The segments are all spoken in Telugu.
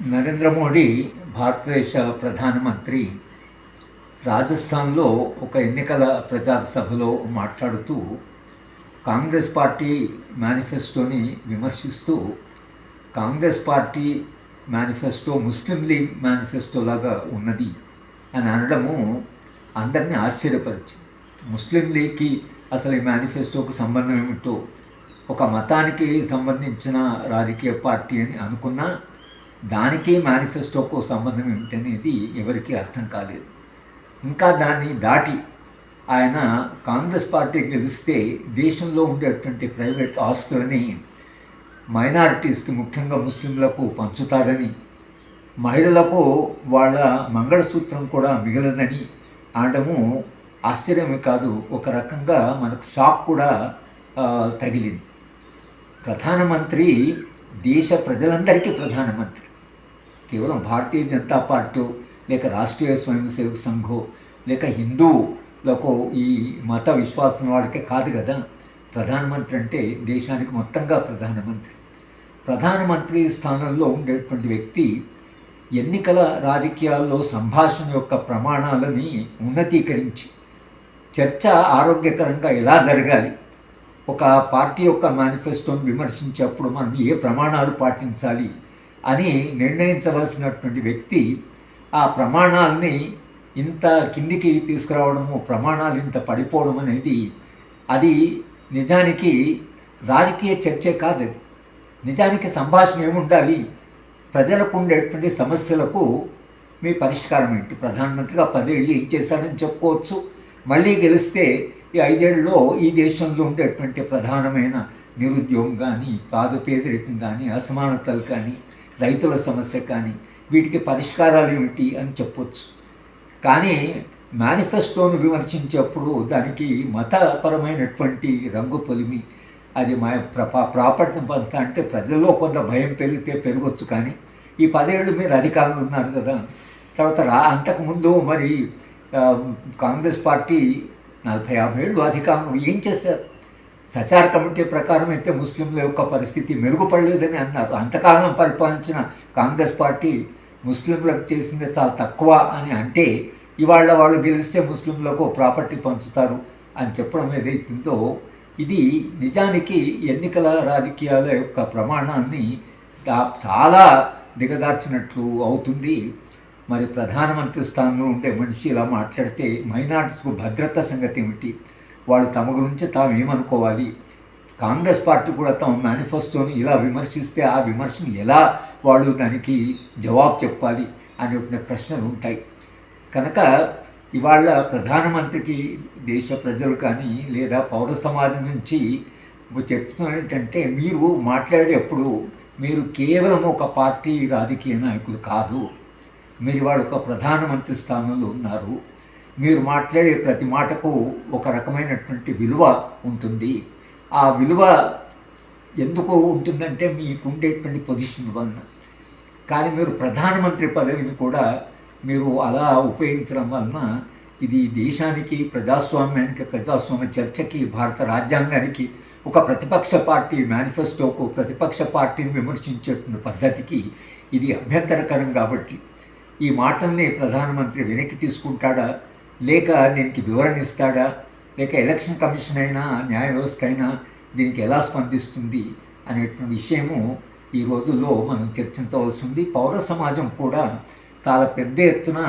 నరేంద్ర మోడీ భారతదేశ ప్రధానమంత్రి రాజస్థాన్లో ఒక ఎన్నికల ప్రచార సభలో మాట్లాడుతూ కాంగ్రెస్ పార్టీ మేనిఫెస్టోని విమర్శిస్తూ Congress party manifesto Muslim League మేనిఫెస్టోలాగా ఉన్నది అని అనడము అందరినీ ఆశ్చర్యపరిచింది. ముస్లిం లీగ్కి అసలు ఈ మేనిఫెస్టోకు సంబంధం ఏమిటో ఒక మతానికి సంబంధించిన రాజకీయ పార్టీ అని అనుకున్నా దానికి మేనిఫెస్టోకు సంబంధం ఏమిటనేది ఎవరికీ అర్థం కాలేదు. ఇంకా దాన్ని దాటి ఆయన కాంగ్రెస్ పార్టీ గెలిస్తే దేశంలో ఉండేటువంటి ప్రైవేట్ ఆస్తులని మైనారిటీస్కి ముఖ్యంగా ముస్లింలకు పంచుతారని మహిళలకు వాళ్ళ మంగళసూత్రం కూడా మిగలదని అనడము ఆశ్చర్యమే కాదు ఒక రకంగా మనకు షాక్ కూడా తగిలింది. ప్రధానమంత్రి దేశ ప్రజలందరికీ ప్రధానమంత్రి. కేవలం భారతీయ జనతా పార్టీ లేక రాష్ట్రీయ స్వయం సేవక సంఘం లేక హిందువులకు ఈ మత విశ్వాసం వాళ్ళకే కాదు కదా. ప్రధానమంత్రి అంటే దేశానికి మొత్తంగా ప్రధానమంత్రి. ప్రధానమంత్రి స్థానంలో ఉండేటువంటి వ్యక్తి ఎన్నికల రాజకీయాల్లో సంభాషణ యొక్క ప్రమాణాలని ఉన్నతీకరించి చర్చ ఆరోగ్యకరంగా ఎలా జరగాలి ఒక పార్టీ యొక్క మేనిఫెస్టోని విమర్శించేప్పుడు మనం ఏ ప్రమాణాలు పాటించాలి అని నిర్ణయించవలసినటువంటి వ్యక్తి ఆ ప్రమాణాలని ఇంత కిందికి తీసుకురావడము ప్రమాణాలు ఇంత పడిపోవడం అనేది అది నిజానికి రాజకీయ చర్చే కాదు అది. నిజానికి సంభాషణ ఏముండాలి? ప్రజలకు ఉండేటువంటి సమస్యలకు మీ పరిష్కారం ఏంటి? ప్రధానమంత్రిగా పదేళ్ళు ఏం చేశారని చెప్పుకోవచ్చు. మళ్ళీ గెలిస్తే ఈ ఐదేళ్ళలో ఈ దేశంలో ఉండేటువంటి ప్రధానమైన నిరుద్యోగం కానీ పాదపేదరికం కానీ అసమానతలు కానీ రైతుల సమస్య కానీ వీటికి పరిష్కారాలు ఏమిటి అని చెప్పొచ్చు. కానీ మేనిఫెస్టోను విమర్శించేప్పుడు దానికి మతపరమైనటువంటి రంగు పొలిమి అది మా ప్రాపర్టీ పంచ అంటే ప్రజల్లో కొంత భయం పెరిగితే పెరగచ్చు కానీ ఈ పదేళ్ళు మీరు అధికారంలో ఉన్నారు కదా తర్వాత రా అంతకుముందు మరి కాంగ్రెస్ పార్టీ నలభై యాభై ఏళ్ళు అధికారంలో ఏం చేశారు? సచార్ కమిటీ ప్రకారం అయితే ముస్లింల యొక్క పరిస్థితి మెరుగుపడలేదని అన్నారు. అంతకాలం పరిపాలించిన కాంగ్రెస్ పార్టీ ముస్లింలకు చేసింది చాలా తక్కువ అని అంటే ఇవాళ వాళ్ళు గెలిస్తే ముస్లింలకు ప్రాపర్టీ పంచుతారు అని చెప్పడం ఏదైతుందో ఇది నిజానికి ఎన్నికల రాజకీయాల యొక్క ప్రమాణాన్ని చాలా దిగదార్చినట్లు అవుతుంది. మరి ప్రధానమంత్రి స్థానంలో ఉండే మనిషి ఇలా మాట్లాడితే మైనార్టీస్కు భద్రత సంగతి ఏమిటి? వాళ్ళు తమ గురించి తాము ఏమనుకోవాలి? కాంగ్రెస్ పార్టీ కూడా తమ మేనిఫెస్టోని ఇలా విమర్శిస్తే ఆ విమర్శను ఎలా వాళ్ళు దానికి జవాబు చెప్పాలి అనేటువంటి ప్రశ్నలు ఉంటాయి. కనుక ఇవాళ ప్రధానమంత్రికి దేశ ప్రజలు కానీ లేదా పౌర సమాజం నుంచి చెప్తున్నా ఏంటంటే మీరు మాట్లాడేటప్పుడు మీరు కేవలం ఒక పార్టీ రాజకీయ నాయకులు కాదు. మీరు వాడు ఒక ప్రధానమంత్రి స్థానంలో ఉన్నారు. మీరు మాట్లాడే ప్రతి మాటకు ఒక రకమైనటువంటి విలువ ఉంటుంది. ఆ విలువ ఎందుకు ఉంటుందంటే మీకు ఉండేటువంటి పొజిషన్ వలన కానీ మీరు ప్రధానమంత్రి పదవిని కూడా మీరు అలా ఉపయోగించడం వలన ఇది దేశానికి ప్రజాస్వామ్యానికి ప్రజాస్వామ్య చర్చకి భారత రాజ్యాంగానికి ఒక ప్రతిపక్ష పార్టీ మేనిఫెస్టోకు ప్రతిపక్ష పార్టీని విమర్శించేటువంటి పద్ధతికి ఇది అభ్యంతరకరం కాబట్టి. ఈ మాటల్ని ప్రధానమంత్రి వెనక్కి తీసుకుంటాడా? లేక దీనికి వివరణ ఇస్తాడా? లేక ఎలక్షన్ కమిషన్ అయినా న్యాయ వ్యవస్థ అయినా దీనికి ఎలా స్పందిస్తుంది అనేటువంటి విషయము ఈ రోజుల్లో మనం చర్చించవలసి ఉంది. పౌర సమాజం కూడా చాలా పెద్ద ఎత్తున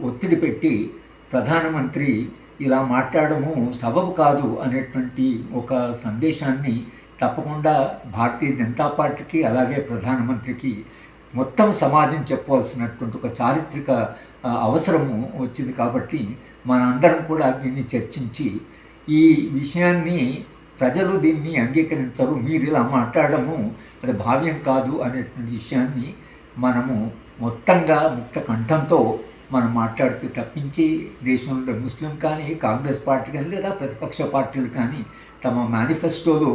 ఒత్తిడి పెట్టి ప్రధానమంత్రి ఇలా మాట్లాడము సబబు కాదు అనేటువంటి ఒక సందేశాన్ని తప్పకుండా భారతీయ జనతా పార్టీకి అలాగే ప్రధానమంత్రికి మొత్తం సమాజం చెప్పవలసినటువంటి ఒక చారిత్రక అవసరము వచ్చింది కాబట్టి మనందరం కూడా దీన్ని చర్చించి ఈ విషయాన్ని ప్రజలు దీన్ని అంగీకరించరు మీరు ఇలా మాట్లాడము అది భావ్యం కాదు అనేటువంటి విషయాన్ని మనము మొత్తంగా ముక్త కంఠంతో మనం మాట్లాడుతూ తప్పించి దేశంలో ముస్లిం కానీ కాంగ్రెస్ పార్టీ కానీ లేదా ప్రతిపక్ష పార్టీలు కానీ తమ మేనిఫెస్టోలు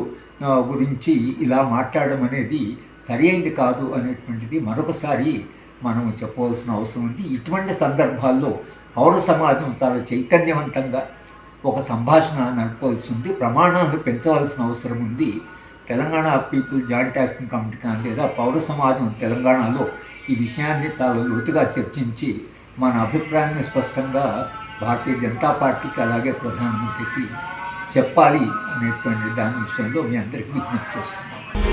గురించి ఇలా మాట్లాడడం అనేది సరైనది కాదు అనేటువంటిది మరొకసారి మనం చెప్పవలసిన అవసరం ఉంది. ఇటువంటి సందర్భాల్లో పౌర సమాజం చాలా చైతన్యవంతంగా ఒక సంభాషణ నడపవలసి ఉంది. ప్రమాణాలు పెంచవలసిన అవసరం ఉంది. Telangana people joint action committee కానీ లేదా పౌర సమాజం తెలంగాణలో ఈ విషయాన్ని చాలా లోతుగా చర్చించి మన అభిప్రాయాన్ని స్పష్టంగా భారతీయ జనతా పార్టీకి అలాగే ప్రధానమంత్రికి చెప్పాలి అనేటువంటి దాని విషయంలో మీ అందరికీ విజ్ఞప్తి చేస్తున్నాను.